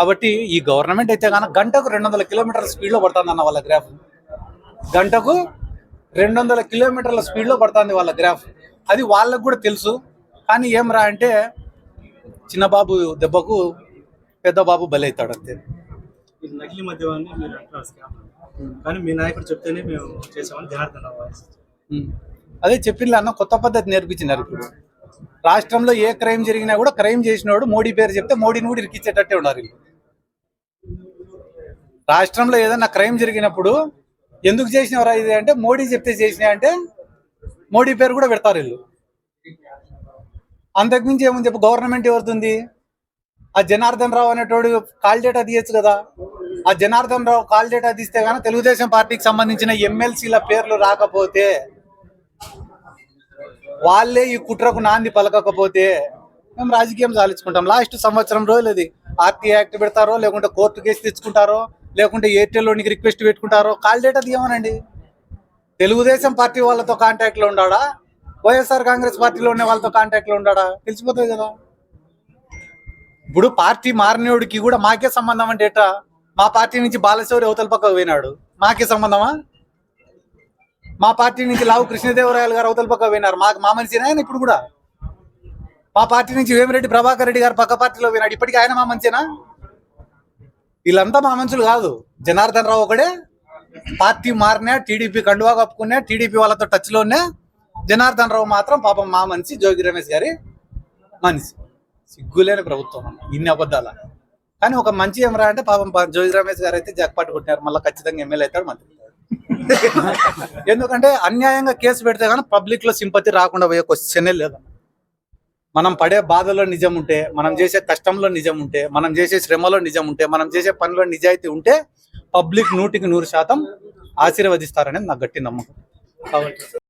కాబట్టి ఈ గవర్నమెంట్ అయితే కనుక గంటకు రెండు వందల కిలోమీటర్ల స్పీడ్లో పడుతుంది అన్న వాళ్ళ గ్రాఫ్ గంటకు రెండు వందల కిలోమీటర్ల స్పీడ్లో పడుతుంది వాళ్ళ గ్రాఫ్ అది వాళ్ళకు కూడా తెలుసు కానీ ఏం రా అంటే చిన్న బాబు దెబ్బకు పెద్ద బాబు బలవుతాడు అంతే ఇది నకిలీ మద్యమాన్ని మీరు స్కామ్. కానీ మీ నాయకుడు చెప్తేనే మేము చేసామని జనార్దన్. అదే చెప్పింది అన్న కొత్త పద్ధతి నేర్పించినారు ఇప్పుడు రాష్ట్రంలో ఏ క్రైమ్ జరిగినా కూడా క్రైమ్ చేసినోడు మోడీ పేరు చెప్తే మోడీని కూడా ఇరికిచ్చేటట్టే ఉన్నారు. రాష్ట్రంలో ఏదైనా క్రైమ్ జరిగినప్పుడు ఎందుకు చేసినవరా ఇది అంటే మోడీ చెప్తే చేసినా అంటే మోడీ పేరు కూడా పెడతారు వీళ్ళు. అంతకుమించి ఏమని చెప్పు గవర్నమెంట్ ఎవరుతుంది ఆ జనార్దన్ రావు అనేటోడు కాల్ డేటా తీయచ్చు కదా. ఆ జనార్దన్ రావు కాల్ డేటా తీస్తే కానీ తెలుగుదేశం పార్టీకి సంబంధించిన ఎమ్మెల్సీల పేర్లు రాకపోతే వాళ్ళే ఈ కుట్రకు నాంది పలకకపోతే మేము రాజకీయం సాధించుకుంటాం. లాస్ట్ సంవత్సరం రోజులు అది ఆర్టీ యాక్ట్ పెడతారో లేకుంటే కోర్టు కేసు తెచ్చుకుంటారో లేకుంటే ఎయిర్టెల్లోనికి రిక్వెస్ట్ పెట్టుకుంటారో? కాల్ డేటా తీయమనండి. తెలుగుదేశం పార్టీ వాళ్ళతో కాంటాక్ట్లో ఉండాడా? వైఎస్ఆర్ కాంగ్రెస్ పార్టీలో ఉన్న వాళ్ళతో కాంటాక్ట్లో ఉండాడా? తెలిసిపోతుంది కదా. ఇప్పుడు పార్టీ మారినోడికి కూడా మాకే సంబంధం అంటే మా పార్టీ నుంచి బాలశౌరి అవతల పక్కకు పోయినాడు. మాకే సంబంధమా? మా పార్టీ నుంచి లావు కృష్ణదేవరాయలు గారు అవతల పక్క పోయినారు. మాకు మా మనిషినే ఆయన ఇప్పుడు కూడా. మా పార్టీ నుంచి వేమిరెడ్డి ప్రభాకర్ రెడ్డి గారు పక్క పార్టీలో పోయినాడు. ఇప్పటికీ ఆయన మా మంచినా వీళ్ళంతా మా మనుషులు కాదు. జనార్దన్ రావు ఒకడే పార్టీ మారినా టీడీపీ కండువా కప్పుకున్నా టీడీపీ వాళ్ళతో టచ్లోనే జనార్దన్ రావు మాత్రం పాపం మా మనిషి జోగి రమేష్ గారి మనిషి. సిగ్గులేని ప్రభుత్వం ఇన్ని అబద్ధాల. కానీ ఒక మంచి ఏమరా అంటే పాపం జోగి రమేష్ గారు అయితే జాక్పాట్ కొట్టినారు. మళ్ళీ ఖచ్చితంగా ఎమ్మెల్యే అవుతాడు మంత్రి. ఎందుకంటే అన్యాయంగా కేసు పెడితే కానీ పబ్లిక్లో సింపతి రాకుండా పోయే క్వశ్చనే లేదు. మనం పడే బాధలో నిజం ఉంటే మనం చేసే కష్టంలో నిజం ఉంటే మనం చేసే శ్రమలో నిజం ఉంటే మనం చేసే పనిలో నిజాయితీ ఉంటే పబ్లిక్ నూటికి నూరు శాతం ఆశీర్వదిస్తారనేది నాకు గట్టి నమ్మకం. కాబట్టి